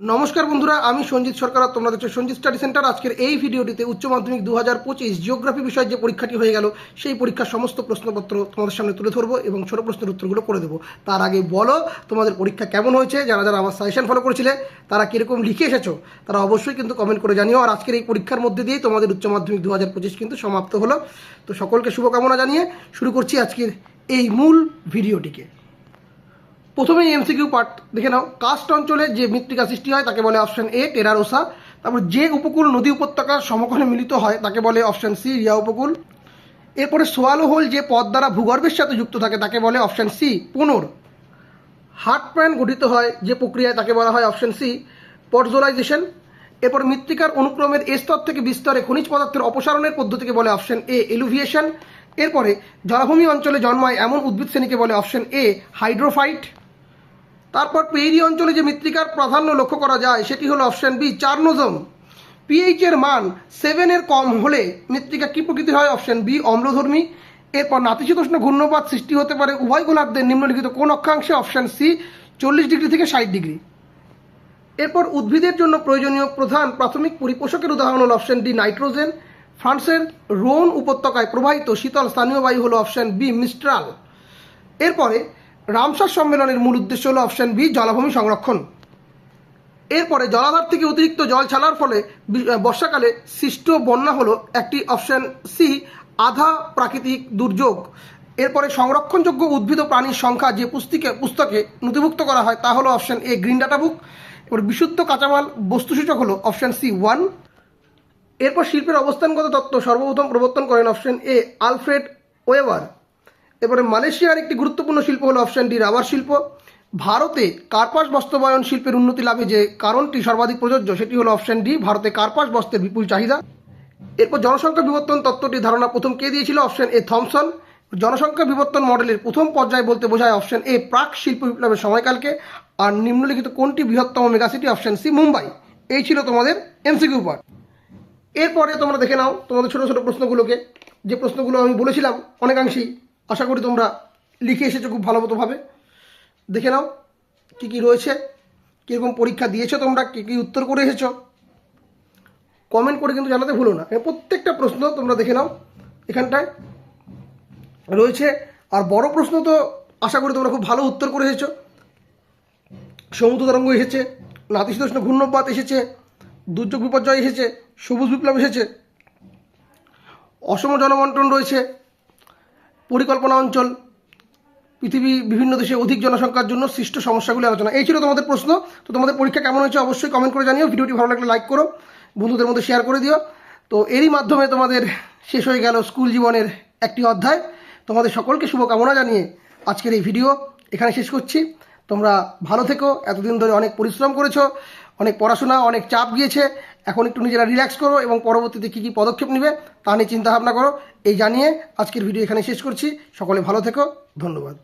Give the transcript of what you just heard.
নমস্কার বন্ধুরা, আমি সঞ্জিত সরকার আর তোমরা দেখছ সঞ্জিত স্টাডি সেন্টার। আজকের এই ভিডিওটিতে উচ্চ মাধ্যমিক দু হাজার পঁচিশ জিওগ্রাফি বিষয়ে যে পরীক্ষাটি হয়ে গেল, সেই পরীক্ষার সমস্ত প্রশ্নপত্র তোমাদের সামনে তুলে ধরবো এবং ছোট প্রশ্নের উত্তরগুলো করে দেবো। তার আগে বলো, তোমাদের পরীক্ষা কেমন হয়েছে? যারা যারা আমার সাজেশন ফলো করেছিলে, তারা কীরকম লিখে এসেছ? তারা অবশ্যই কিন্তু কমেন্ট করে জানিও। আর আজকের এই পরীক্ষার মধ্যে দিয়েই তোমাদের উচ্চ মাধ্যমিক দু হাজার পঁচিশ কিন্তু সমাপ্ত হলো। তো সকলকে শুভকামনা জানিয়ে শুরু করছি আজকের এই মূল ভিডিওটিকে। প্রথমেই এমসিকিউ পার্ট দেখে নাও। কাস্ট অঞ্চলে যে মৃত্তিকা সৃষ্টি হয়, তাকে বলে অপশন এ টেরারোসা তারপর যে উপকূল নদী উপত্যকার সমকোণে মিলিত হয়, তাকে বলে অপশন সি রিয়া উপকূল। এরপরে সোয়ালো হোল যে পথ দ্বারা ভূগর্ভের সাথে যুক্ত থাকে, তাকে বলে অপশন সি পুনর। হার্ট প্যান গঠিত হয় যে প্রক্রিয়ায়, তাকে বলা হয় অপশন সি পটজোলাইজেশন এরপর মৃত্তিকার অনুক্রমের স্তর থেকে বিস্তরে খনিজ পদার্থের অপসারণের পদ্ধতিকে বলে অপশন এ এলুভিয়েশন এরপরে জলাভূমি অঞ্চলে জন্মায় এমন উদ্ভিদ শ্রেণীকে বলে অপশন এ হাইড্রোফাইট তারপর পেইরি অঞ্চলে যে মৃত্তিকার প্রাধান্য লক্ষ্য করা যায়, সেটি হলো অপশন বি চার্নোজম পিএইচ এর মান সেভেনের কম হলে মৃত্তিকা কি প্রকৃতির হয়? অপশন বি অম্লধর্মী। এরপর নাতিশীতোষ্ণ ঘূর্ণপাত সৃষ্টি হতে পারে উভয় গোলার্ধের নিম্নলিখিত কোন অক্ষাংশে? অপশন সি চল্লিশ ডিগ্রি থেকে ষাট ডিগ্রি। এরপর উদ্ভিদের জন্য প্রয়োজনীয় প্রধান প্রাথমিক পরিপোষকের উদাহরণ হল অপশন ডি নাইট্রোজেন ফ্রান্সের রোন উপত্যকায় প্রবাহিত শীতল স্থানীয় বায়ু হল অপশন বি মিস্ট্রাল এরপরে রামসার সম্মেলনের মূল উদ্দেশ্য হলো অপশান বি, জলাভূমি সংরক্ষণ। এরপরে জলাধার থেকে অতিরিক্ত জল ছাড়ার ফলে বর্ষাকালে সৃষ্ট বন্যা হলো একটি অপশান সি, আধা প্রাকৃতিক দুর্যোগ। এরপরে সংরক্ষণযোগ্য উদ্ভিদ ও প্রাণীর সংখ্যা যে পুস্তিকে, পুস্তকে নথিভুক্ত করা হয় তা হলো option A, green data book. এরপর বিশুদ্ধ কাঁচামাল বস্তুসূচক হলো অপশান সি, ওয়ান। এরপর শিল্পের অবস্থানগত তত্ত্ব সর্বপ্রথম প্রবর্তন করেন অপশন এ, আলফ্রেড ওয়েবার। এরপরে মালয়েশিয়ার একটি গুরুত্বপূর্ণ শিল্প হলো অপশন ডি রাবার শিল্প। ভারতে কার্পাস বাস্তবায়ন শিল্পের উন্নতি লাভে যে কারণটি সর্বাধিক প্রযোজ্য, সেটি হলো অপশন ডি, ভারতে কার্পাস বস্ত্রের বিপুল চাহিদা। এরপর জনসংখ্যা বিবর্তন তত্ত্বটি ধারণা প্রথম কে দিয়েছিল? Option A Thomson. জনসংখ্যা বিবর্তন মডেলের প্রথম পর্যায়ে বলতে বোঝায় অপশন এ প্রাক শিল্প বিপ্লবের সময়কালকে। আর নিম্নলিখিত কোনটি বৃহত্তম মেগাসিটি? Option C, Mumbai. এই ছিল তোমাদের এমসিকিউ পার্ট এরপরে তোমরা দেখে নাও তোমাদের ছোটো ছোটো প্রশ্নগুলোকে। যে প্রশ্নগুলো আমি বলেছিলাম, অনেকাংশেই আশা করি তোমরা লিখে এসেছ খুব ভালো মতোভাবে দেখে নাও কী কী রয়েছে, কীরকম পরীক্ষা দিয়েছ তোমরা, কী কী উত্তর করে এসেছ। কমেন্ট করে কিন্তু জানাতে ভুলো না। প্রত্যেকটা প্রশ্ন তোমরা দেখে নাও এখানটায়। রয়েছে, আর বড় প্রশ্ন তো আশা করি তোমরা খুব ভালো উত্তর করে এসেছ। সমুদ্র তরঙ্গ এসেছে, নাতিশীতোষ্ণ ঘূর্ণপাত এসেছে, দুর্যোগ বিপর্যয় এসেছে, সবুজ বিপ্লব এসেছে, অসম জনবন্টন রয়েছে পরিকল্পনা অঞ্চল, পৃথিবী, বিভিন্ন দেশে অধিক জনসংখ্যার জন্য সৃষ্ট সমস্যাগুলি আলোচনা। এই ছিল তোমাদের প্রশ্ন। তো তোমাদের পরীক্ষা কেমন হয়েছে অবশ্যই কমেন্ট করে জানিও। ভিডিওটি ভালো লাগলে লাইক করো, বন্ধুদের মধ্যে শেয়ার করে দিও। তো এরই মাধ্যমে তোমাদের শেষ হয়ে গেল স্কুল জীবনের একটি অধ্যায়। তোমাদের সকলকে শুভকামনা জানিয়ে আজকের এই ভিডিও এখানে শেষ করছি। তোমরা ভালো থেকো। এতদিন ধরে অনেক পরিশ্রম করেছ, অনেক পড়াশোনা, অনেক চাপ গিয়েছে। এখন একটু নিজেরা রিল্যাক্স করো এবং পরবর্তীতে কী কী পদক্ষেপ নেবে তা নিয়ে চিন্তাভাবনা করো। এই জানিয়ে আজকের ভিডিও এখানে শেষ করছি। সকলে ভালো থেকো। ধন্যবাদ।